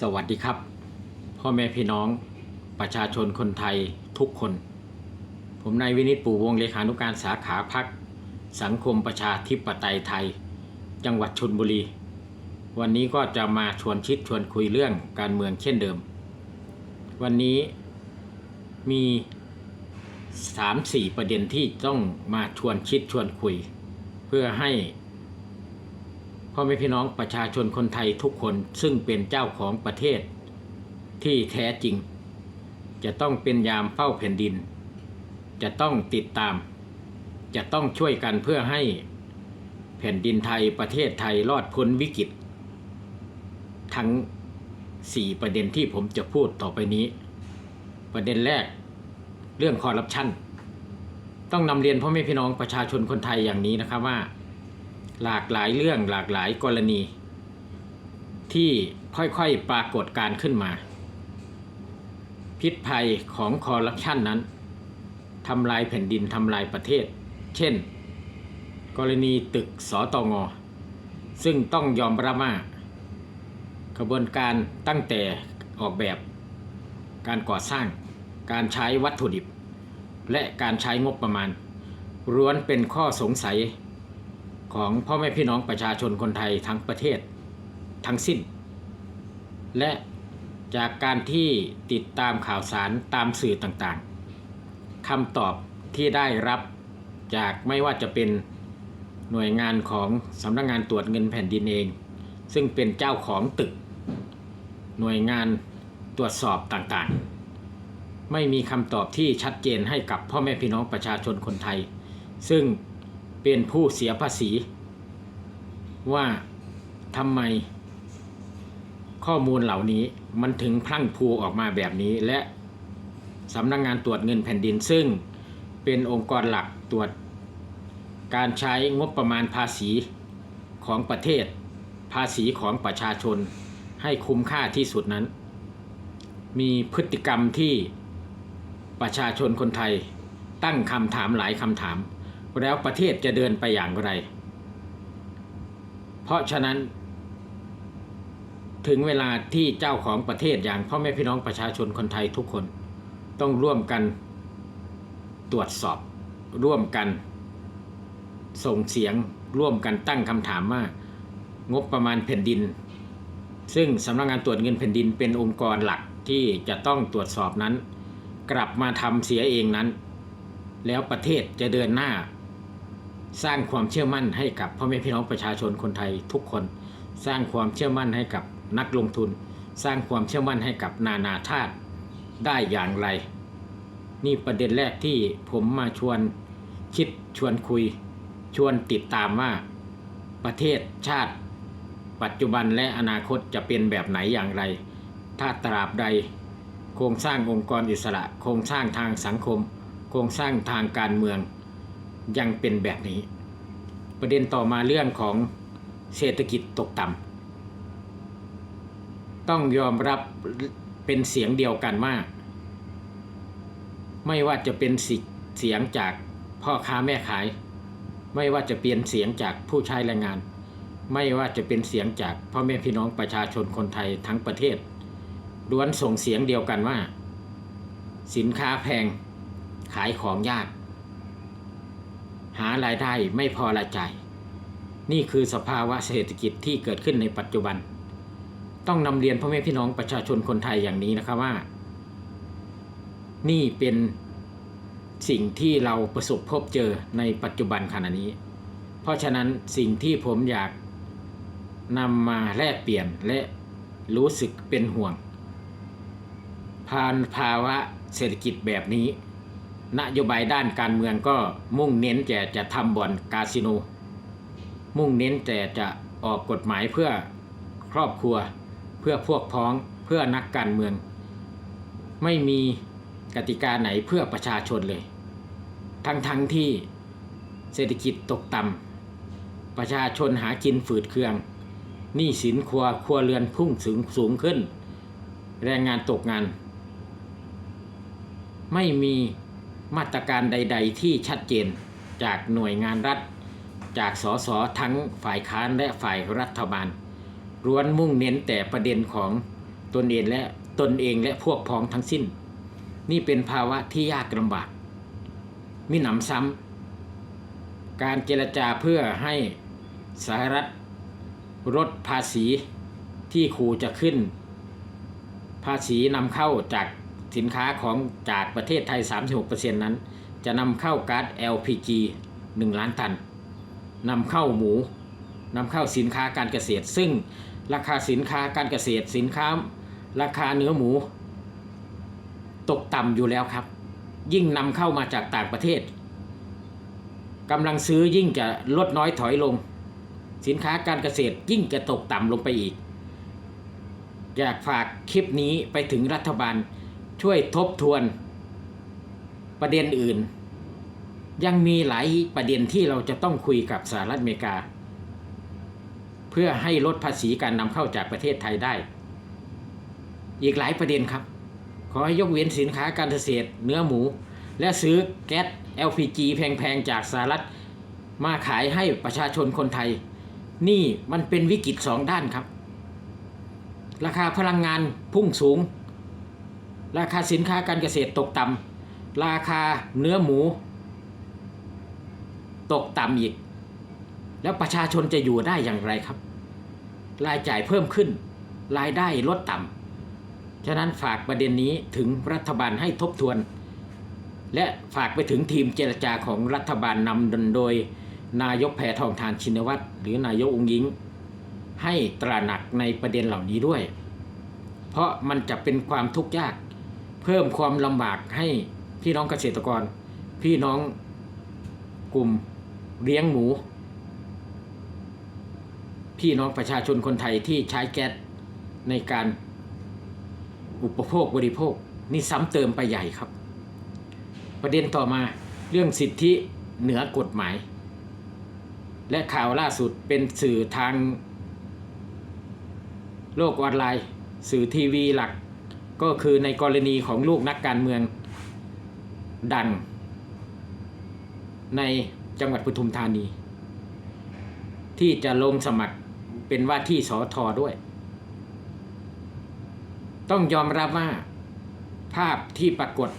สวัสดีครับ พ่อแม่พี่น้องประชาชนคนไทยทุกคน ผมนายวินิตปู่วงศ์เลขานุการสาขาพัก สังคมประชาธิปไตยไทย จังหวัดชนบุรี วันนี้ก็จะมาชวนคิดชวนคุยเรื่องการเมืองเช่นเดิม วันนี้มี 3-4 ประเด็นที่ต้องมาชวนคิดชวนคุย เพื่อให้ พ่อแม่พี่น้องประชาชนคนไทยทุกคนซึ่งเป็นเจ้าของประเทศที่แท้จริง จะต้องเป็นยามเฝ้าแผ่นดิน จะต้องติดตาม จะต้องช่วยกันเพื่อให้แผ่นดินไทยประเทศไทยรอดพ้นวิกฤต ทั้ง 4 ประเด็นที่ผมจะพูดต่อไปนี้ ประเด็นแรกเรื่องคอร์รัปชันต้องนำเรียนพ่อแม่พี่น้องประชาชนคนไทยอย่างนี้นะครับว่า หลากหลายเรื่องหลากหลายกรณี ที่ค่อยๆปรากฏการขึ้นมา พิษภัยของคอร์รัปชันนั้นทำลายแผ่นดินทำลายประเทศ เช่น กรณีตึกสอตองอซึ่งต้องยอมรับว่ากระบวนการตั้งแต่ออกแบบ การก่อสร้าง การใช้วัตถุดิบ และการใช้งบประมาณล้วนเป็นข้อสงสัย ของพ่อแม่พี่น้องประชาชนคนไทยทั้งประเทศทั้งสิ้น และจากการที่ติดตามข่าวสารตามสื่อต่างๆคำตอบที่ได้รับจากไม่ว่าจะเป็นหน่วยงานของสำนักงงานตรวจเงินแผ่นดินเอง ซึ่งเป็นเจ้าของตึก หน่วยงานตรวจสอบต่างๆ ไม่มีคำตอบที่ชัดเจนให้กับพ่อแม่พี่น้องประชาชนคนไทย ซึ่ง เป็นผู้เสียภาษี ว่าทำไมข้อมูลเหล่านี้มันถึงพลั่งพูออกมาแบบนี้ และสำนักงงานตรวจเงินแผ่นดินซึ่งเป็นองค์กรหลักตรวจการใช้งบประมาณภาษีของประเทศ ภาษีของประชาชนให้คุ้มค่าที่สุดนั้น มีพฤติกรรมที่ประชาชนคนไทยตั้งคำถามหลายคำถาม แล้วประเทศจะเดินไปอย่างไร เพราะฉะนั้น ถึงเวลาที่เจ้าของประเทศอย่างพ่อแม่พี่น้องประชาชนคนไทยทุกคน ต้องร่วมกันตรวจสอบ ร่วมกัน ส่งเสียงร่วมกันตั้งคำถามว่า งบประมาณแผ่นดิน ซึ่งสำนักงงานตรวจเงินแผ่นดินเป็นองค์กรหลักที่จะต้องตรวจสอบนั้น กลับมาทำเสียเองนั้น แล้วประเทศจะเดินหน้า สร้างความเชื่อมั่นให้กับพ่อแม่พี่น้องประชาชนคนไทยทุกคน สร้างความเชื่อมั่นให้กับนักลงทุน สร้างความเชื่อมั่นให้กับนานาชาติได้อย่างไร นี่ประเด็นแรกที่ผมมาชวนคิดชวนคุย ชวนติดตามว่า ประเทศชาติ ปัจจุบันและอนาคตจะเป็นแบบไหนอย่างไร ถ้าตราบใด โครงสร้างองค์กรอิสระ โครงสร้างทางสังคม โครงสร้างทางการเมือง ยังเป็นแบบนี้ ประเด็นต่อมาเรื่องของเศรษฐกิจตกต่ำต้องยอมรับเป็นเสียงเดียวกันว่า ไม่ว่าจะเป็นสิเสียงจากพ่อค้าแม่ขาย ไม่ว่าจะเป็นเสียงจากผู้ใช้แรงงาน ไม่ว่าจะเป็นเสียงจากพ่อแม่พี่น้องประชาชนคนไทยทั้งประเทศล้วนส่งเสียงเดียวกันว่า สินค้าแพงขายของยาก หารายได้ไม่พอรายจ่าย นี่คือสภาวะเศรษฐกิจที่เกิดขึ้นในปัจจุบัน ต้องนำเรียนพ่อแม่พี่น้องประชาชนคนไทยอย่างนี้นะครับว่า นี่เป็นสิ่งที่เราประสบพบเจอในปัจจุบันขณะนี้ เพราะฉะนั้นสิ่งที่ผมอยากนำมาแลกเปลี่ยนและรู้สึกเป็นห่วงผ่านภาวะเศรษฐกิจแบบนี้ นโยบายด้านการเมืองก็มุ่งเน้นแต่จะทำบ่อนคาสิโน มุ่งเน้นแต่จะออกกฎหมายเพื่อครอบครัว เพื่อพวกพ้องเพื่อนักการเมือง ไม่มีกติกาไหนเพื่อประชาชนเลย ทั้งทั้งที่เศรษฐกิจตกต่ำประชาชนหากินฝืดเคืองหนี้สินครัวครัวเรือนพุ่งสูงสูงขึ้น แรงงานตกงาน ไม่มี มาตรการใด ๆ ที่ชัดเจนจากหน่วยงานรัฐ จากสสทั้งฝ่ายค้านและฝ่ายรัฐบาลล้วนมุ่งเน้นแต่ประเด็นของตนเองและตนเองและพวกพ้องทั้งสิ้น นี่เป็นภาวะที่ยากลำบากมิหนำซ้ำการเจรจาเพื่อให้สหรัฐลดภาษีที่ขู่จะขึ้น ภาษีนำเข้าจาก สินค้าของจากประเทศไทย 36%นั้น จะนำเข้าก๊าซ LPG 1 ล้านตันนำเข้าหมูนำเข้าสินค้าการเกษตร ซึ่งราคาสินค้าการเกษตร สินค้าราคาเนื้อหมู ตกต่ำอยู่แล้วครับ ยิ่งนำเข้ามาจากต่างประเทศกำลังซื้อยิ่งจะลดน้อยถอยลง สินค้าการเกษตรยิ่งจะตกต่ำลงไปอีก อยากฝากคลิปนี้ไปถึงรัฐบาล ช่วยทบทวนประเด็นอื่น ยังมีหลายประเด็นที่เราจะต้องคุยกับสหรัฐอเมริกา เพื่อให้ลดภาษีการนำเข้าจากประเทศไทยได้ อีกหลายประเด็นครับ ขอให้ยกเว้นสินค้าการเกษตร เนื้อหมู และซื้อแก๊ส LPG แพงๆ จากสหรัฐมาขายให้ประชาชนคนไทย นี่มันเป็นวิกฤตสองด้านครับ ราคาพลังงานพุ่งสูง ราคาสินค้าการเกษตรตกต่ำราคาเนื้อหมู ตกต่ำอีก แล้วประชาชนจะอยู่ได้อย่างไรครับ รายจ่ายเพิ่มขึ้น รายได้ลดต่ำฉะนั้นฝากประเด็นนี้ถึงรัฐบาลให้ทบทวน และฝากไปถึงทีมเจรจาของรัฐบาลนำโดย นายกแพทองทานชินวัตรหรือนายกองยิงให้ตระหนักในประเด็นเหล่านี้ด้วย เพราะมันจะเป็นความทุกข์ยาก เพิ่มความลำบากให้พี่น้องเกษตรกร พี่น้องกลุ่มเลี้ยงหมู พี่น้องประชาชนคนไทยที่ใช้แก๊สในการอุปโภคบริโภค นี่ซ้ำเติมไปใหญ่ครับ ประเด็นต่อมาเรื่องสิทธิเหนือกฎหมาย และข่าวล่าสุดเป็นสื่อทางโลกออนไลน์ สื่อทีวีหลัก ก็คือในกรณีของลูกนักการเมืองดัง ในจังหวัดปทุมธานี ที่จะลงสมัครเป็นว่าที่สอทอด้วย ต้องยอมรับว่า ภาพที่ปรากฏ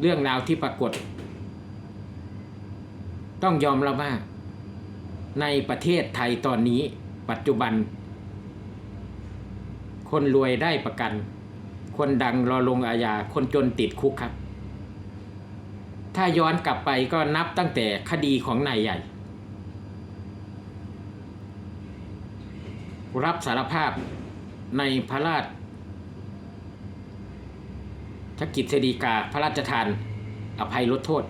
เรื่องราวที่ปรากฏ ต้องยอมรับว่า ในประเทศไทยตอนนี้ปัจจุบัน คนรวยได้ประกัน คนดังรอลงอาญาคนจนติดคุกครับ ถ้าย้อนกลับไปก็นับตั้งแต่คดีของนายใหญ่ รับสารภาพในพระราชทกิจสดีกาพระราชทาน อภัยลดโทษ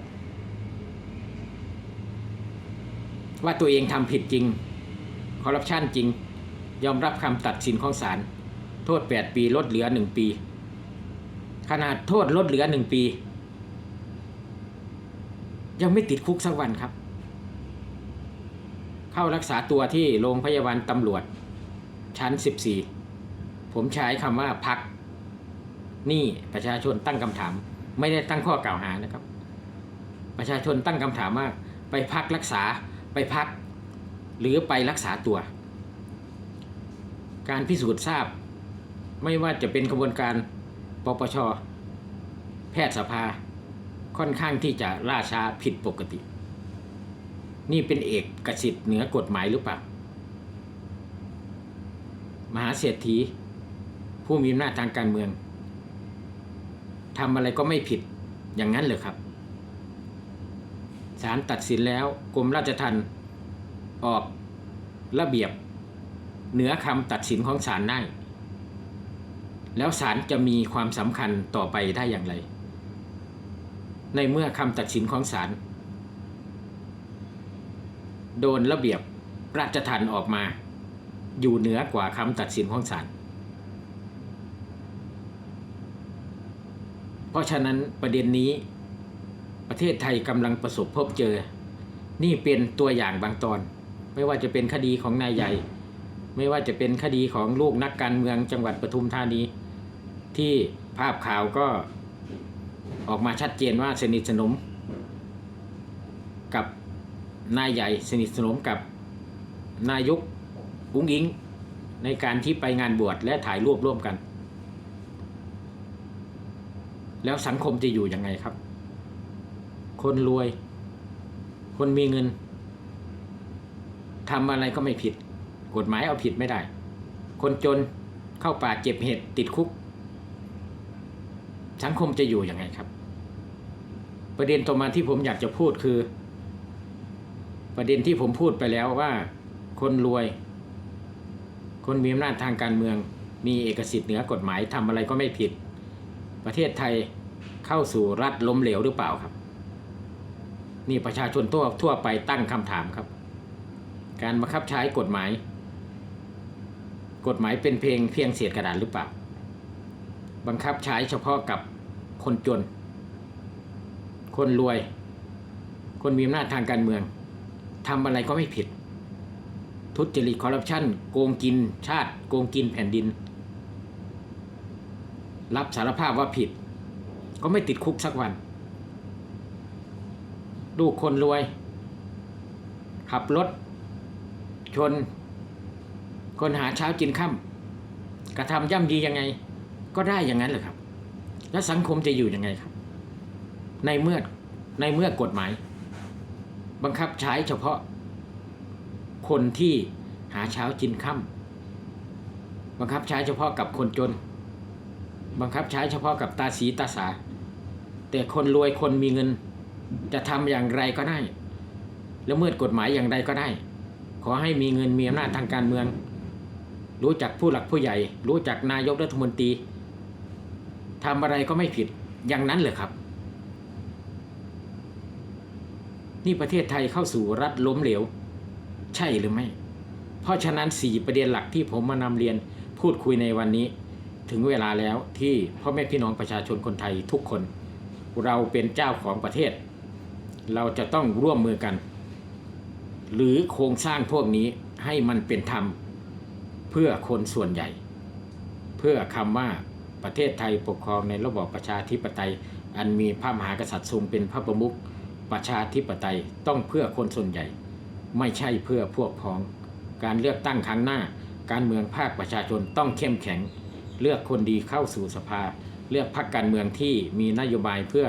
ว่าตัวเองทำผิดจริง คอร์รัปชันจริง ยอมรับคำตัดสินของศาลโทษ 8 ปีลดเหลือ 1 ปี ขนาดโทษลดเหลือ1ปี ยังไม่ติดคุกสักวันครับ เข้ารักษาตัวที่โรงพยาบาลตำรวจ ชั้น 14 ผมใช้คำว่าพัก นี่ประชาชนตั้งคำถาม ไม่ได้ตั้งข้อกล่าวหานะครับ ประชาชนตั้งคำถามว่าไปพักรักษาไปพัก หรือไปรักษาตัว การพิสูจน์ทราบ ไม่ว่าจะเป็นกระบวนการ ปปช แพทยสภา ค่อนข้างที่จะล่าช้าผิดปกติ นี่เป็นเอกกสิทธิ์เหนือกฎหมายหรือเปล่า มหาเศรษฐี ผู้มีอำนาจทางการเมืองทำอะไรก็ไม่ผิดอย่างนั้นเลยครับศาลตัดสินแล้วกรมราชทัณฑ์ออกระเบียบ เหนือคำตัดสินของศาลได้ แล้วศาลจะมีความสำคัญต่อไปได้อย่างไร ในเมื่อคำตัดสินของศาลโดนระเบียบราชทัณฑ์ออกมา อยู่เหนือกว่าคำตัดสินของศาลเพราะฉะนั้นประเด็นนี้ประเทศไทยกำลังประสบพบเจอ นี่เป็นตัวอย่างบางตอน ไม่ว่าจะเป็นคดีของนายใหญ่ ไม่ว่าจะเป็นคดีของลูกนักการเมืองจังหวัดปทุมธานี ที่ภาพข่าวก็ออกมาชัดเจนว่าสนิทสนม กับนายใหญ่สนิทสนมกับนายกอุ้งอิง ในการที่ไปงานบวชและถ่ายรูปร่วมกัน แล้วสังคมจะอยู่ยังไงครับ คนรวย คนมีเงินทำอะไรก็ไม่ผิด กฎหมายเอาผิดไม่ได้ คนจนเข้าป่าเก็บเห็ดติดคุก สังคมจะอยู่ยังไงครับ ประเด็นต่อมาที่ผมอยากจะพูดคือ ประเด็นที่ผมพูดไปแล้วว่า คนรวย คนมีอำนาจทางการเมือง มีเอกสิทธิ์เหนือกฎหมายทำอะไรก็ไม่ผิด ประเทศไทยเข้าสู่รัฐล้มเหลวหรือเปล่าครับ นี่ประชาชนทั่วทั่วไปตั้งคำถามครับ การบังคับใช้กฎหมาย กฎหมายเป็นเพียงเพียงเศษกระดาษหรือเปล่าบังคับใช้เฉพาะกับ คนจน คนรวย คนมีอำนาจทางการเมืองทำอะไรก็ไม่ผิด ทุจริตคอร์รัปชันโกงกินชาติ โกงกินแผ่นดิน รับสารภาพว่าผิด ก็ไม่ติดคุกสักวันดูคนรวย ขับรถ ชน คนหาเช้ากินค่ำกระทำย่ำดียังไง ก็ได้อย่างนั้นเหรอครับ แล้วสังคมจะอยู่ยังไงครับ ในเมื่อในเมื่อกฎหมาย บังคับใช้เฉพาะ คนที่หาเช้ากินค่ำบังคับใช้เฉพาะกับคนจน บังคับใช้เฉพาะกับตาสีตาสา แต่คนรวยคนมีเงิน จะทำอย่างไรก็ได้แล้วเมื่อกฎหมายอย่างไรก็ได้ ขอให้มีเงินมีอำนาจทางการเมือง รู้จักผู้หลักผู้ใหญ่ รู้จักนายกรัฐมนตรี ทำอะไรก็ไม่ผิดอย่างนั้นเลยครับ นี่ประเทศไทยเข้าสู่รัฐล้มเหลว ใช่หรือไม่ เพราะฉะนั้นสี่ประเด็นหลักที่ผมมานำเรียนพูดคุยในวันนี้ ถึงเวลาแล้วที่พ่อแม่พี่น้องประชาชนคนไทยทุกคน เราเป็นเจ้าของประเทศ เราจะต้องร่วมมือกัน หรือโครงสร้างพวกนี้ให้มันเป็นธรรม เพื่อคนส่วนใหญ่ เพื่อคำว่า ประเทศไทยปกครองในระบอบประชาธิปไตย อันมีพระมหากษัตริย์ทรงเป็นพระประมุขประชาธิปไตยต้องเพื่อคนส่วนใหญ่ ไม่ใช่เพื่อพวกพ้อง การเลือกตั้งครั้งหน้า การเมืองภาคประชาชนต้องเข้มแข็ง เลือกคนดีเข้าสู่สภา เลือกพรรคการเมืองที่มีนโยบายเพื่อ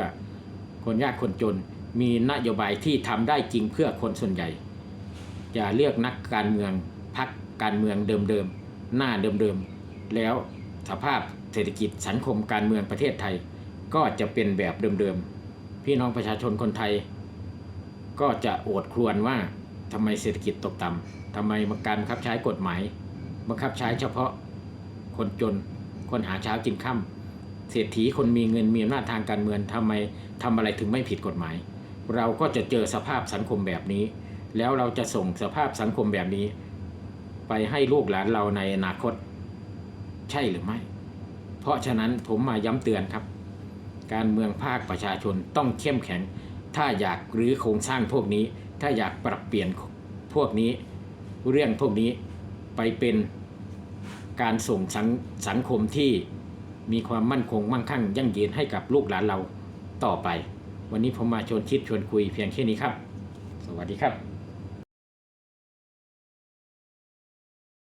คนยากคนจน มีนโยบายที่ทำได้จริงเพื่อคนส่วนใหญ่ อย่าเลือกนักการเมืองพักการเมืองเดิมๆหน้าเดิมๆแล้วสภาพ เศรษฐกิจสังคมการเมืองประเทศไทย ก็จะเป็นแบบเดิมๆ พี่น้องประชาชนคนไทย ก็จะโอดครวญว่าทำไมเศรษฐกิจตกต่ำทำไมการบังคับใช้กฎหมาย บังคับใช้เฉพาะคนจน คนหาเช้ากินค่ำเศรษฐีคนมีเงินมีอำนาจทางการเมืองทำไมทำอะไรถึงไม่ผิดกฎหมาย เราก็จะเจอสภาพสังคมแบบนี้ แล้วเราจะส่งสภาพสังคมแบบนี้ ไปให้ลูกหลานเราในอนาคต ใช่หรือไม่ เพราะฉะนั้นผมมาย้ำเตือนครับ การเมืองภาคประชาชนต้องเข้มแข็ง ถ้าอยากรื้อโครงสร้างพวกนี้ ถ้าอยากปรับเปลี่ยนพวกนี้ เรื่องพวกนี้ไปเป็นการส่งสังสงคมที่มีความมั่นคงมั่งคั่ง ยั่งยืนให้กับลูกหลานเราต่อไป วันนี้ผมมาชวนคิดชวนคุยเพียงแค่นี้ครับ สวัสดีครับ